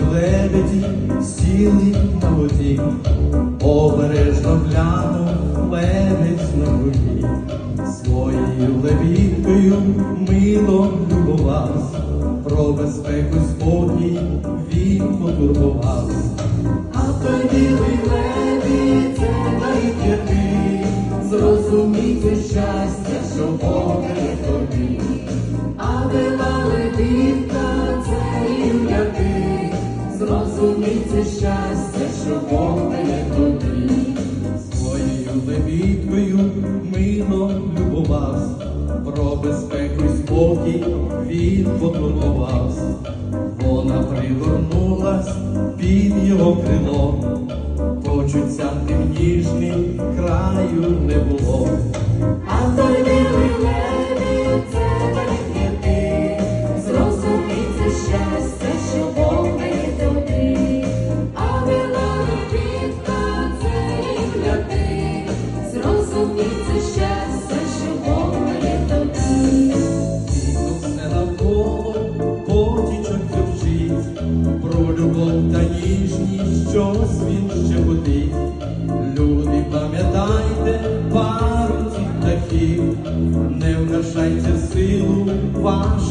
березі сіли на воді, обережно глянув лебедь на воді, своєю лебідкою мило любувався, про безпеку спокій він потурбувався. А той білий лебідь, це найп'ятий, зрозумійте щастя, що Бог не тобі. А била лебідка, це ім'я ти, зрозумійте щастя, що Бог не тобі. Своєю лебідкою мило любувався, про безпеку й спокій він потурбувався. Вона пригорнулась під його крило, хочеться тим ніжним краю не було. А той білий та що він ще будить. Люди, пам'ятайте пару цих птахів, не вгашайте силу почуттів.